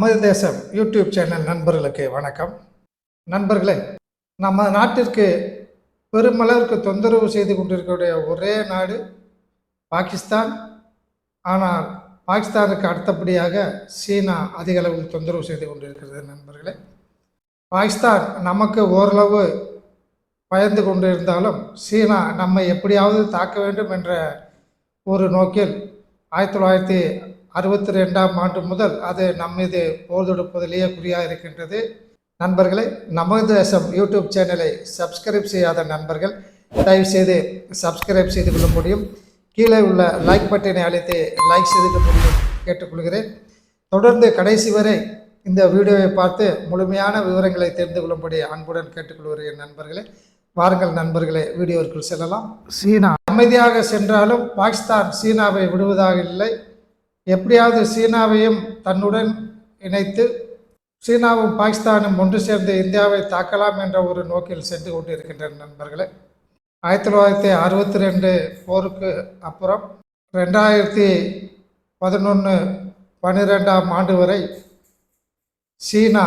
நமது தேசம் YouTube channel நண்பர்களுக்கு வணக்கம். நண்பர்களே நம்ம நாட்டிற்கு பெருமளவிற்கு தொந்தரவு செய்து கொண்டிருக்கக்கூடிய ஒரே நாடு பாகிஸ்தான். ஆனால் பாகிஸ்தானுக்கு அடுத்தபடியாக சீனா அதிக அளவில் தொந்தரவு செய்து கொண்டிருக்கிறது நண்பர்களே. பாகிஸ்தான் நமக்கு ஓரளவு பயந்து கொண்டு இருந்தாலும் சீனா நம்மை எப்படியாவது தாக்க வேண்டும் என்ற ஒரு நோக்கில் ஆயிரத்தி தொள்ளாயிரத்தி அறுபத்தி ரெண்டாம் ஆண்டு முதல் அது நம் மீது போர் தொடுப்பதிலேயே குறியாக இருக்கின்றது நண்பர்களே நமது தேசம் யூடியூப் சேனலை சப்ஸ்கிரைப் செய்யாத நண்பர்கள் தயவுசெய்து சப்ஸ்கிரைப் செய்து கொள்ள முடியும். கீழே உள்ள லைக் பட்டனை அழைத்து லைக் செய்து கொள்ள முடியும் கேட்டுக்கொள்கிறேன். தொடர்ந்து கடைசி வரை இந்த வீடியோவை பார்த்து முழுமையான விவரங்களை தெரிந்து கொள்ளும்படி அன்புடன் கேட்டுக்கொள்கிறேன் நண்பர்களே. வாருங்கள் நண்பர்களே வீடியோவிற்குள் செல்லலாம். சீனா அமைதியாக சென்றாலும் பாகிஸ்தான் சீனாவை விடுவதாக இல்லை. எப்படியாவது சீனாவையும் தன்னுடன் இணைத்து சீனாவும் பாகிஸ்தானும் ஒன்று சேர்ந்து இந்தியாவை தாக்கலாம் என்ற ஒரு நோக்கில் சென்று கொண்டிருக்கின்றன நண்பர்களே. ஆயிரத்தி தொள்ளாயிரத்தி அறுபத்தி ரெண்டு போருக்கு அப்புறம் ரெண்டாயிரத்தி பதினொன்று பன்னிரெண்டாம் ஆண்டு வரை சீனா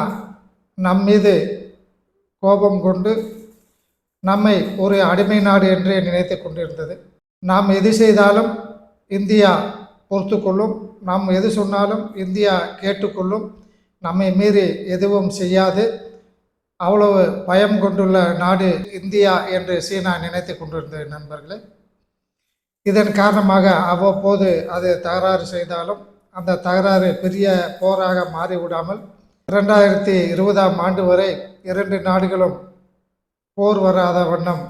நம் மீது கோபம் கொண்டு நம்மை ஒரு அடிமை நாடு என்றே நினைத்து கொண்டிருந்தது. நாம் எது செய்தாலும் இந்தியா பொறுத்துக்கொள்ளும் நாம் எது சொன்னாலும் இந்தியா கேட்டுக்கொள்ளும். நம்மை மீறி எதுவும் செய்யாது. அவ்வளவு பயம் கொண்டுள்ள நாடு இந்தியா என்று சீனா நினைத்து கொண்டிருந்த நண்பர்களே. இதன் காரணமாக அவ்வப்போது அது தகராறு செய்தாலும் அந்த தகராறு பெரிய போராக மாறிவிடாமல் இரண்டாயிரத்தி இருபதாம் ஆண்டு வரை இரண்டு நாடுகளும் போர் வராத வண்ணம்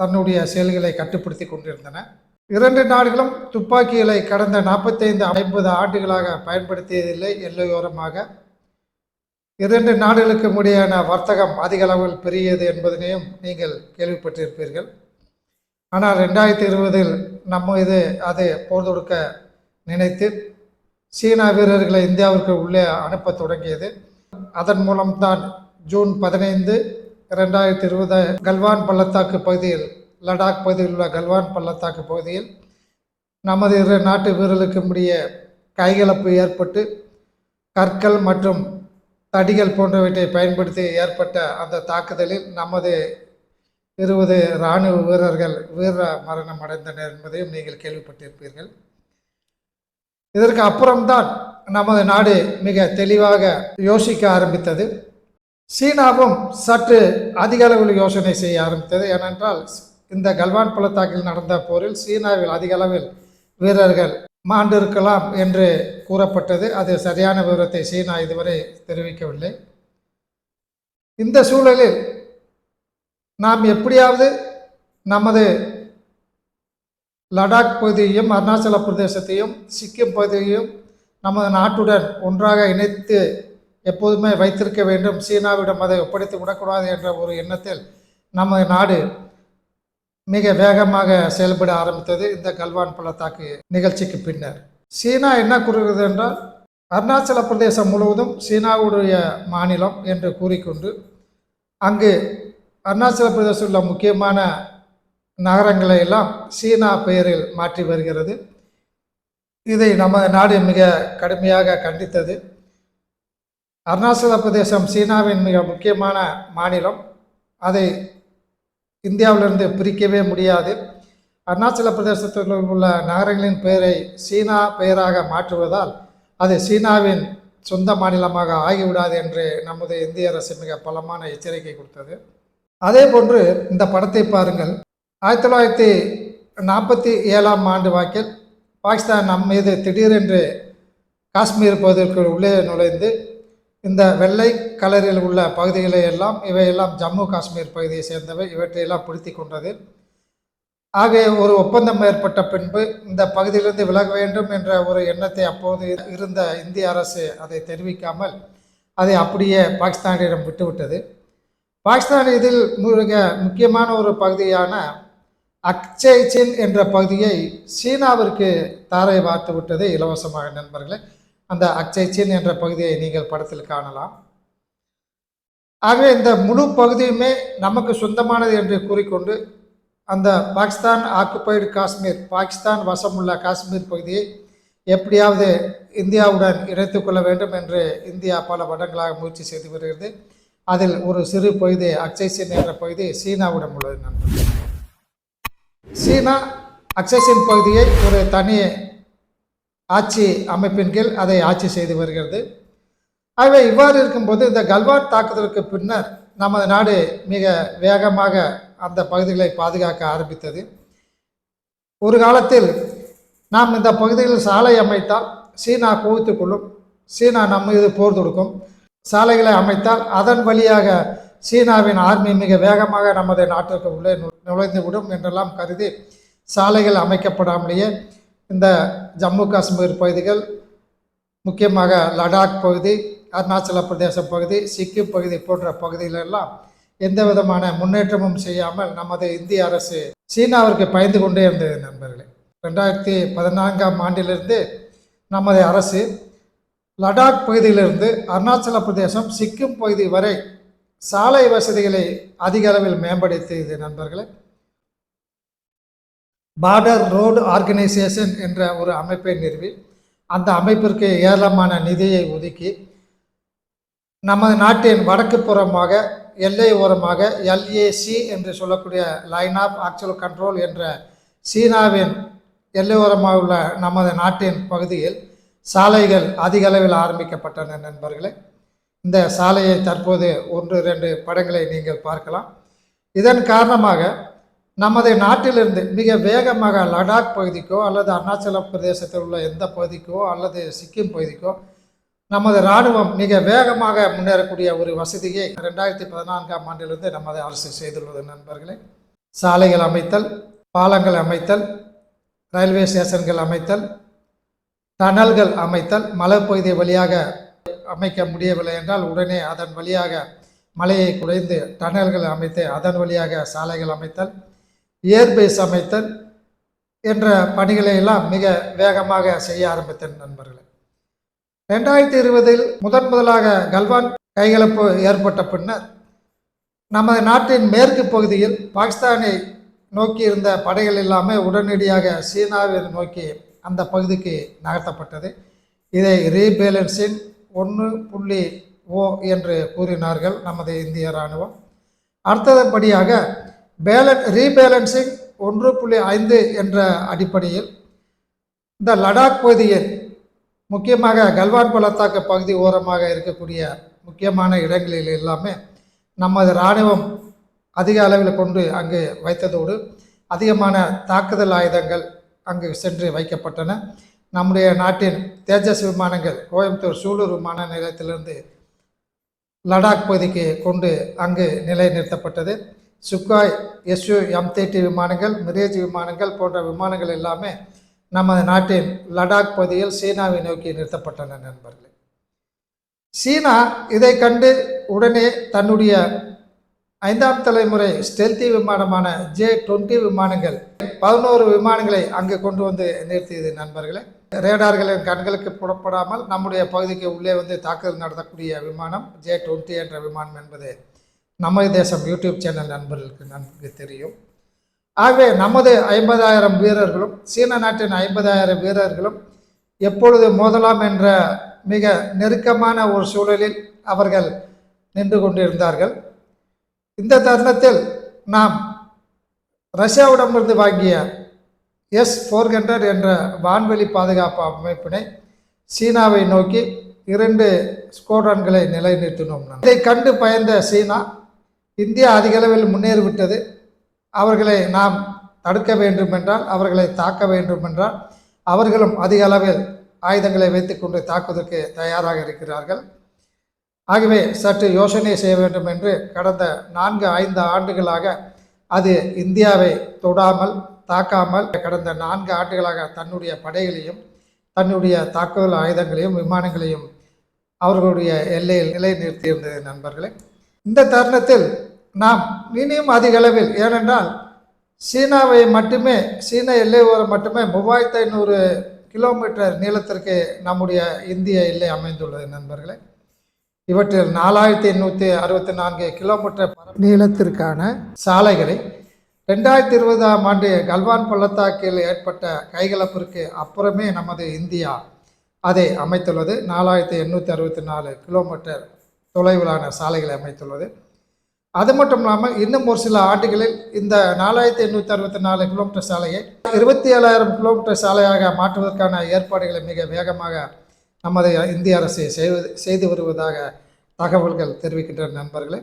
தன்னுடைய செயல்களை கட்டுப்படுத்தி கொண்டிருந்தன. இரண்டு நாடுகளும் துப்பாக்கிகளை கடந்த நாற்பத்தைந்து ஐம்பது ஆண்டுகளாக பயன்படுத்தியதில்லை எல்லையோரமாக. இரண்டு நாடுகளுக்கு முடியான வர்த்தகம் அதிக அளவில் பெரியது என்பதனையும் நீங்கள் கேள்விப்பட்டிருப்பீர்கள். ஆனால் ரெண்டாயிரத்தி இருபதில் நம்ம இது அது போர் தொடுக்க நினைத்து சீனா வீரர்களை இந்தியாவிற்கு உள்ளே அனுப்ப தொடங்கியது. அதன் மூலம்தான் ஜூன் பதினைந்து ரெண்டாயிரத்தி இருபது கல்வான் பள்ளத்தாக்கு பகுதியில் லடாக் பகுதியில் உள்ள கல்வான் பள்ளத்தாக்கு பகுதியில் நமது இரு நாட்டு வீரர்களுக்கு முடிய கைகலப்பு ஏற்பட்டு கற்கள் மற்றும் தடிகள் போன்றவற்றை பயன்படுத்தி ஏற்பட்ட அந்த தாக்குதலில் நமது இருபது இராணுவ வீரர்கள் வீர மரணம் அடைந்தனர் என்பதையும் நீங்கள் கேள்விப்பட்டிருப்பீர்கள். இதற்கு அப்புறம்தான் நமது நாடு மிக தெளிவாக யோசிக்க ஆரம்பித்தது. சீனாவும் சற்று அதிக அளவில் யோசனை செய்ய ஆரம்பித்தது. ஏனென்றால் இந்த கல்வான் பள்ளத்தாக்கில் நடந்த போரில் சீனாவில் அதிக அளவில் வீரர்கள் மாண்டிருக்கலாம் என்று கூறப்பட்டது. அது சரியான விவரத்தை சீனா இதுவரை தெரிவிக்கவில்லை. இந்த சூழலில் நாம் எப்படியாவது நமது லடாக் பகுதியையும் அருணாச்சல பிரதேசத்தையும் சிக்கிம் பகுதியையும் நமது நாட்டுடன் ஒன்றாக இணைத்து எப்போதுமே வைத்திருக்க வேண்டும். சீனாவிடம் அதை ஒப்படைத்து விடக்கூடாது என்ற ஒரு எண்ணத்தில் நமது நாடு மிக வேகமாக செயல்பட ஆரம்பித்தது இந்த கல்வான் பள்ளத்தாக்கு நிகழ்ச்சிக்கு பின்னர். சீனா என்ன கூறுகிறது என்றால் அருணாச்சல பிரதேசம் முழுவதும் சீனாவுடைய மாநிலம் என்று கூறிக்கொண்டு அங்கு அருணாச்சல பிரதேசத்தில் உள்ள முக்கியமான நகரங்களை எல்லாம் சீனா பெயரில் மாற்றி வருகிறது. இதை நமது நாடு மிக கடுமையாக கண்டித்தது. அருணாச்சல பிரதேசம் சீனாவின் மிக முக்கியமான மாநிலம். அதை இந்தியாவிலிருந்து பிரிக்கவே முடியாது. அருணாச்சல பிரதேசத்தில் உள்ள நகரங்களின் பெயரை சீனா பெயராக மாற்றுவதால் அது சீனாவின் சொந்த மாநிலமாக ஆகிவிடாது என்று நமது இந்திய அரசு மிக பலமான எச்சரிக்கை கொடுத்தது. அதே போன்று இந்த படத்தை பாருங்கள். ஆயிரத்தி தொள்ளாயிரத்தி நாற்பத்தி ஏழாம் ஆண்டு வாக்கில் பாகிஸ்தான் நம் மீது திடீரென்று காஷ்மீர் பகுதிக்கு உள்ளே நுழைந்து இந்த வெள்ளை கலரில் உள்ள பகுதிகளை எல்லாம் இவையெல்லாம் ஜம்மு காஷ்மீர் பகுதியை சேர்ந்தவை. இவற்றையெல்லாம் பிடித்தி கொண்டது. ஆகவே ஒரு ஒப்பந்தம் ஏற்பட்ட பின்பு இந்த பகுதியிலிருந்து விலக வேண்டும் என்ற ஒரு எண்ணத்தை அப்போது இருந்த இந்திய அரசு அதை தெரிவிக்காமல் அதை அப்படியே பாகிஸ்தானிடம் விட்டுவிட்டது. பாகிஸ்தான் இதில் மிக முக்கியமான ஒரு பகுதியான அக்சேச்சின் என்ற பகுதியை சீனாவிற்கு தாரை வார்த்து விட்டது இலவசமாக நண்பர்களே. அந்த அக்சைச்சின் என்ற பகுதியை நீங்கள் படத்தில் காணலாம். ஆகவே இந்த முழு பகுதியுமே நமக்கு சொந்தமானது என்று கூறிக்கொண்டு அந்த பாகிஸ்தான் ஆக்குபைடு காஷ்மீர் பாகிஸ்தான் வசமுள்ள காஷ்மீர் பகுதியை எப்படியாவது இந்தியாவுடன் இணைத்து கொள்ள வேண்டும் என்று இந்தியா பல வருடங்களாக முயற்சி செய்து வருகிறது. அதில் ஒரு சிறு பகுதி அக்சைசின் என்ற பகுதி சீனாவுடன் உள்ளது நண்பர்கள். சீனா அக்சைசின் பகுதியை ஒரு தனி ஆட்சி அமைப்பின் கீழ் அதை ஆட்சி செய்து வருகிறது. ஆகவே இவ்வாறு இருக்கும்போது இந்த கல்வான் தாக்குதலுக்கு பின்னர் நமது நாடு மிக வேகமாக அந்த பகுதிகளை பாதுகாக்க ஆரம்பித்தது. ஒரு காலத்தில் நாம் இந்த பகுதியில் சாலை அமைத்தால் சீனா குவித்துக் கொள்ளும் சீனா நம் மீது போர் தொடுக்கும். சாலைகளை அமைத்தால் அதன் வழியாக சீனாவின் ஆர்மி மிக வேகமாக நமது நாட்டிற்கு உள்ளே நுழைந்துவிடும் நுழைந்து விடும் என்றெல்லாம் கருதி சாலைகள் அமைக்கப்படாமலேயே இந்த ஜம்மு காஷ்மீர் பகுதிகள் முக்கியமாக லடாக் பகுதி அருணாச்சல பிரதேச பகுதி சிக்கிம் பகுதி போன்ற பகுதிகளெல்லாம் எந்த விதமான முன்னேற்றமும் செய்யாமல் நமது இந்திய அரசு சீனாவிற்கு பயந்து கொண்டே இருந்தது நண்பர்களே. ரெண்டாயிரத்தி பதினான்காம் ஆண்டிலிருந்து நமது அரசு லடாக் பகுதியிலிருந்து அருணாச்சல பிரதேசம் சிக்கிம் பகுதி வரை சாலை வசதிகளை அதிக அளவில் மேம்படுத்தியது நண்பர்களே. பார்டர் ரோடு ஆர்கனைசேஷன் என்ற ஒரு அமைப்பை நிறுவி அந்த அமைப்பிற்கு ஏராளமான நிதியை ஒதுக்கி நமது நாட்டின் வடக்கு புறமாக எல்லை ஓரமாக எல்ஏசி என்று சொல்லக்கூடிய லைன் ஆஃப் ஆக்சுவல் கண்ட்ரோல் என்ற சீனாவின் எல்லை ஓரமாக உள்ள நமது நாட்டின் பகுதியில் சாலைகள் அதிக அளவில் ஆரம்பிக்கப்பட்டன நண்பர்களே. இந்த சாலையை தற்போது ஒன்று ரெண்டு படங்களை நீங்கள் பார்க்கலாம். இதன் காரணமாக நமது நாட்டிலிருந்து மிக வேகமாக லடாக் பகுதிக்கோ அல்லது அருணாச்சல பிரதேசத்தில் உள்ள எந்த பகுதிக்கோ அல்லது சிக்கிம் பகுதிக்கோ நமது இராணுவம் மிக வேகமாக முன்னேறக்கூடிய ஒரு வசதியை ரெண்டாயிரத்தி பதினான்காம் ஆண்டிலிருந்து நமது அரசு செய்துள்ளது நண்பர்களே. சாலைகள் அமைத்தல் பாலங்கள் அமைத்தல் ரயில்வே ஸ்டேஷன்கள் அமைத்தல் டனல்கள் அமைத்தல் மலைப்பகுதி வழியாக அமைக்க முடியவில்லை என்றால் உடனே அதன் வழியாக மலையை குறைந்து டனல்கள் அமைத்து அதன் வழியாக சாலைகள் அமைத்தல் ஏர்பேஸ் அமைத்தல் என்ற பணிகளை எல்லாம் மிக வேகமாக செய்ய ஆரம்பித்தேன் நண்பர்களே. ரெண்டாயிரத்தி இருபதில் முதன் முதலாக கல்வான் கைகலப்பு ஏற்பட்ட பின்னர் நமது நாட்டின் மேற்கு பகுதியில் பாகிஸ்தானை நோக்கி இருந்த படைகள் எல்லாமே உடனடியாக சீனாவை நோக்கி அந்த பகுதிக்கு நகர்த்தப்பட்டது. இதை ரீபேலன்ஸின் ஒன்று புள்ளி ஓ என்று கூறினார்கள் நமது இந்திய இராணுவம். அடுத்தபடியாக பேலன் ரீபேலன்சிங் ஒன்று புள்ளி ஐந்து என்ற அடிப்படையில் இந்த லடாக் பகுதியில் முக்கியமாக கல்வான் பள்ளத்தாக்கு பகுதி ஓரமாக இருக்கக்கூடிய முக்கியமான இடங்களில் எல்லாமே நமது இராணுவம் அதிக அளவில் கொண்டு அங்கு வைத்ததோடு அதிகமான தாக்குதல் ஆயுதங்கள் அங்கு சென்று வைக்கப்பட்டன. நம்முடைய நாட்டின் தேஜஸ் விமானங்கள் கோயம்புத்தூர் சூலூர் விமான நிலையத்திலிருந்து லடாக் பகுதிக்கு கொண்டு அங்கு நிலைநிறுத்தப்பட்டது. சுக்காய் எஸ்யூ எம் தேர்ட்டி விமானங்கள் மிரேஜ் விமானங்கள் போன்ற விமானங்கள் எல்லாமே நமது நாட்டின் லடாக் பகுதியில் சீனாவை நோக்கி நிறுத்தப்பட்டன நண்பர்களே. சீனா இதை கண்டு உடனே தன்னுடைய ஐந்தாம் தலைமுறை ஸ்டெல்தி விமானமான ஜே டுவெண்ட்டி விமானங்கள் பதினோரு விமானங்களை அங்கு கொண்டு வந்து நிறுத்தியது நண்பர்களே. ரேடார்களின் கண்களுக்கு புறப்படாமல் நம்முடைய பகுதிக்கு உள்ளே வந்து தாக்குதல் நடத்தக்கூடிய விமானம் ஜே டுவெண்ட்டி என்ற விமானம் என்பது. நமது தேசம் யூடியூப் சேனல் நண்பர்களுக்கு நன்கு தெரியும். ஆகவே நமது ஐம்பதாயிரம் வீரர்களும் சீன நாட்டின் ஐம்பதாயிரம் வீரர்களும் எப்பொழுது மோதலாம் என்ற மிக நெருக்கமான ஒரு சூழலில் அவர்கள் நின்று கொண்டிருந்தார்கள். இந்த தருணத்தில் நாம் ரஷ்யாவிடமிருந்து வாங்கிய எஸ் ஃபோர் ஹண்ட்ரட் என்ற வான்வெளி பாதுகாப்பு அமைப்பினை சீனாவை நோக்கி இரண்டு ஸ்குவாட்ரன்களை நிலைநிறுத்தினோம். இதை கண்டு பயந்த சீனா இந்தியா அதிகளவில் முன்னேறிவிட்டது. அவர்களை நாம் தடுக்க வேண்டும் என்றால் அவர்களை தாக்க வேண்டும் என்றால் அவர்களும் அதிக அளவில் ஆயுதங்களை வைத்துக்கொண்டு தாக்குவதற்கு தயாராக இருக்கிறார்கள். ஆகவே சற்று யோசனை செய்ய வேண்டும் என்று கடந்த நான்கு ஐந்து ஆண்டுகளாக அது இந்தியாவை தொடாமல் தாக்காமல் கடந்த நான்கு ஆண்டுகளாக தன்னுடைய படைகளையும் தன்னுடைய தாக்குதல் ஆயுதங்களையும் விமானங்களையும் அவர்களுடைய எல்லையில் நிலைநிறுத்தியிருந்தது நண்பர்களே. இந்த தருணத்தில் நாம் இனியும் அதிக அளவில் ஏனென்றால் சீனாவை மட்டுமே சீன எல்லை ஓரம் மட்டுமே மூவாயிரத்து ஐநூறு கிலோமீட்டர் நீளத்திற்கு நம்முடைய இந்திய எல்லை அமைந்துள்ளது நண்பர்களே. இவற்றில் நாலாயிரத்தி எண்ணூற்றி அறுபத்தி நான்கு கிலோமீட்டர் நீளத்திற்கான சாலைகளை ரெண்டாயிரத்தி இருபதாம் ஆண்டு கல்வான் பள்ளத்தாக்கில் ஏற்பட்ட கைகலப்பிற்கு அப்புறமே நமது இந்தியா அதை அமைத்துள்ளது. நாலாயிரத்தி எண்ணூற்றி அறுபத்தி நாலு கிலோமீட்டர் தொலைவிலான சாலைகளை அமைத்துள்ளது. அது மட்டும் இல்லாமல் இன்னும் ஒரு சில ஆண்டுகளில் இந்த நாலாயிரத்தி எண்ணூற்றி அறுபத்தி நாலு கிலோமீட்டர் சாலையை இருபத்தி ஏழாயிரம் கிலோமீட்டர் சாலையாக மாற்றுவதற்கான ஏற்பாடுகளை மிக வேகமாக நமது இந்திய அரசு செய்வது செய்து வருவதாக தகவல்கள் தெரிவிக்கின்றன நண்பர்களே.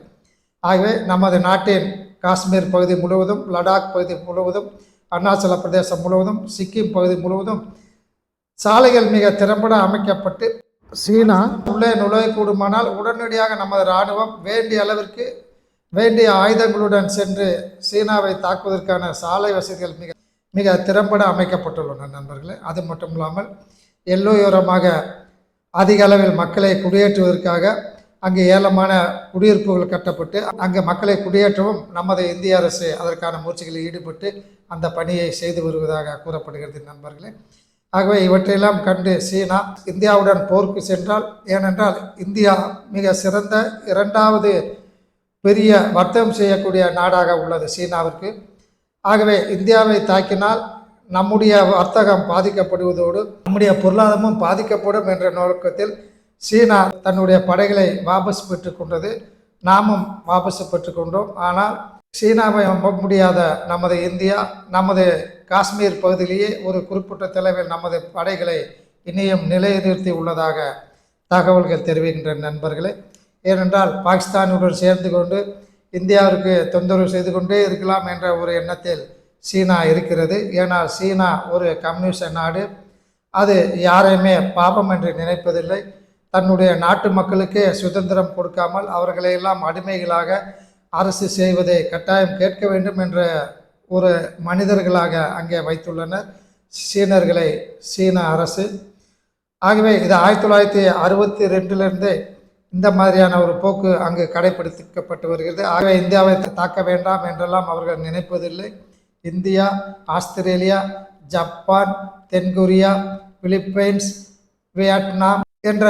ஆகவே நமது நாட்டின் காஷ்மீர் பகுதி முழுவதும் லடாக் பகுதி முழுவதும் அருணாச்சல பிரதேசம் முழுவதும் சிக்கிம் பகுதி முழுவதும் சாலைகள் மிக திறம்பட அமைக்கப்பட்டு சீனா உள்ளே நுழையக்கூடுமானால் உடனடியாக நமது இராணுவம் வேண்டிய அளவிற்கு வேண்டிய ஆயுதங்களுடன் சென்று சீனாவை தாக்குவதற்கான சாலை வசதிகள் மிக மிக திறம்பட அமைக்கப்பட்டுள்ளன நண்பர்களே. அது மட்டும் இல்லாமல் எல்லோயோரமாக அதிக அளவில் மக்களை குடியேற்றுவதற்காக அங்கே ஏலமான குடியிருப்புகள் கட்டப்பட்டு அங்கே மக்களை குடியேற்றவும் நமது இந்திய அரசு அதற்கான முயற்சிகளில் ஈடுபட்டு அந்த பணியை செய்து வருவதாக கூறப்படுகிறது நண்பர்களே. ஆகவே இவற்றையெல்லாம் கண்டு சீனா இந்தியாவுடன் போருக்கு சென்றால் ஏனென்றால் இந்தியா மிக சிறந்த இரண்டாவது பெரிய வர்த்தகம் செய்யக்கூடிய நாடாக உள்ளது சீனாவிற்கு. ஆகவே இந்தியாவை தாக்கினால் நம்முடைய வர்த்தகம் பாதிக்கப்படுவதோடு நம்முடைய பொருளாதாரமும் பாதிக்கப்படும் என்ற நோக்கத்தில் சீனா தன்னுடைய படைகளை வாபஸ் பெற்றுக்கொண்டது நாமும் வாபஸ் பெற்றுக்கொண்டோம் ஆனால் சீனாவை நம்ப முடியாத நமது இந்தியா நமது காஷ்மீர் பகுதியிலேயே ஒரு குறிப்பிட்ட தலைவில் நமது படைகளை இனியும் நிலைநிறுத்தி உள்ளதாக தகவல்கள் தெரிவிக்கின்ற நண்பர்களே. ஏனென்றால் பாகிஸ்தானுடன் சேர்ந்து கொண்டு இந்தியாவிற்கு தொந்தரவு செய்து கொண்டே இருக்கலாம் என்ற ஒரு எண்ணத்தில் சீனா இருக்கிறது. ஏனால் சீனா ஒரு கம்யூனிஸ்ட் நாடு. அது யாரையுமே பாபம் என்று நினைப்பதில்லை. தன்னுடைய நாட்டு மக்களுக்கு சுதந்திரம் கொடுக்காமல் அவர்களையெல்லாம் அடிமைகளாக அரசு செய்வதை கட்டாயம் கேட்க வேண்டும் என்ற ஒரு மனிதர்களாக அங்கே வைத்துள்ளனர் சீனர்களை சீன அரசு. ஆகவே இது ஆயிரத்தி தொள்ளாயிரத்தி அறுபத்தி ரெண்டுலேருந்தே இந்த மாதிரியான ஒரு போக்கு அங்கு கடைபிடிக்கப்பட்டு வருகிறது ஆகவே இந்தியாவை தாக்க வேண்டாம் என்றெல்லாம் அவர்கள் நினைப்பதில்லை. இந்தியா ஆஸ்திரேலியா ஜப்பான் தென்கொரியா பிலிப்பைன்ஸ் வியட்நாம் என்ற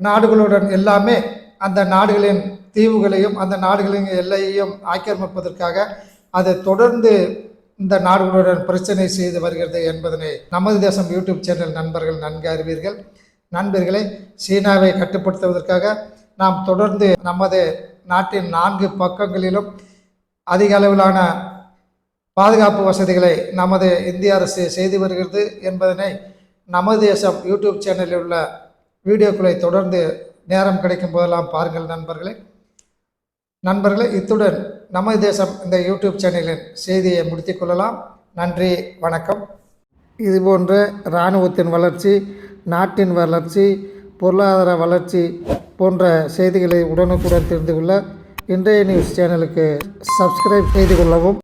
நாடுகளுடன் எல்லாமே அந்த நாடுகளின் தீவுகளையும் அந்த நாடுகளின் எல்லையையும் ஆக்கிரமிப்பதற்காக அது தொடர்ந்து இந்த நாடுகளுடன் பிரச்சனை செய்து வருகிறது என்பதனை நமது தேசம் யூடியூப் சேனல் நண்பர்கள் நன்கு அறிவீர்கள். நண்பர்களை சீனாவை கட்டுப்படுத்துவதற்காக நாம் தொடர்ந்து நமது நாட்டின் நான்கு பக்கங்களிலும் அதிக அளவிலான பாதுகாப்பு வசதிகளை நமது இந்திய அரசு செய்து வருகிறது என்பதனை நமது தேசம் யூடியூப் சேனலில் உள்ள வீடியோக்களை தொடர்ந்து நேரம் கிடைக்கும் போதெல்லாம் பாருங்கள் நண்பர்களே. நண்பர்களே இத்துடன் நமது தேசம் இந்த யூடியூப் சேனலின் செய்தியை முடித்துக் கொள்ளலாம். நன்றி வணக்கம். இதுபோன்ற இராணுவத்தின் வளர்ச்சி நாட்டின் வளர்ச்சி பொருளாதார வளர்ச்சி போன்ற செய்திகளை உடனுக்குடன் தெரிந்து கொள்ள இன்றைய நியூஸ் சேனலுக்கு சப்ஸ்கிரைப் செய்து கொள்ளவும்.